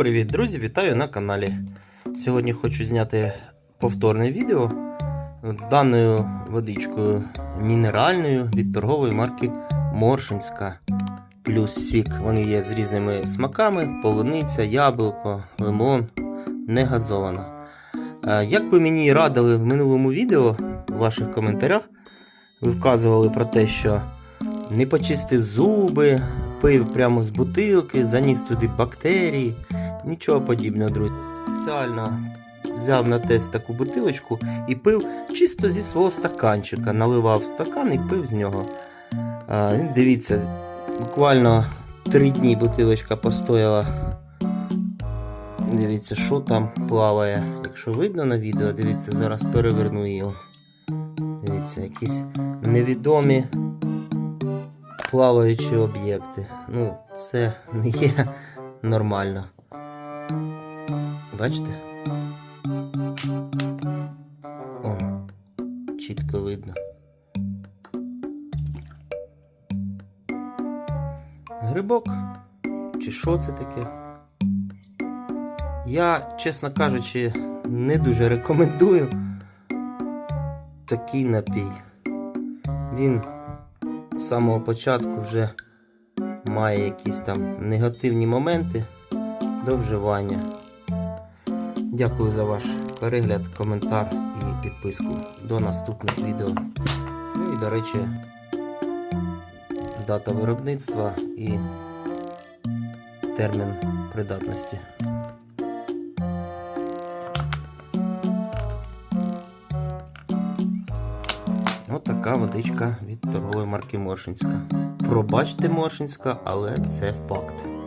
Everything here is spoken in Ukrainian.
Привіт, друзі! Вітаю на каналі. Сьогодні хочу зняти повторне відео з даною водичкою мінеральною від торгової марки Моршинська плюс Сік. Вони є з різними смаками: полуниця, яблуко, лимон, не газована. Е, Як ви мені радили в минулому відео у ваших коментарях, ви вказували про те, що не почистив зуби, пив прямо з бутилки, заніс туди бактерії. Нічого подібного, друзі. Спеціально взяв на тест таку бутилочку і пив чисто зі свого стаканчика. Наливав стакан і пив з нього. А, дивіться, буквально три дні бутилочка постояла. Дивіться, що там плаває. Якщо видно на відео, дивіться, зараз переверну її. Дивіться, якісь невідомі плаваючі об'єкти. Ну, це не є нормально. Бачите? О, чітко видно. Грибок? Чи що це таке? Я, чесно кажучи, не дуже рекомендую такий напій. Він з самого початку вже має якісь там негативні моменти до вживання. Дякую за ваш перегляд, коментар і підписку. До наступних відео. Ну і до речі, дата виробництва і термін придатності. От така водичка від торгової марки Моршинська. Пробачте Моршинська, але це факт.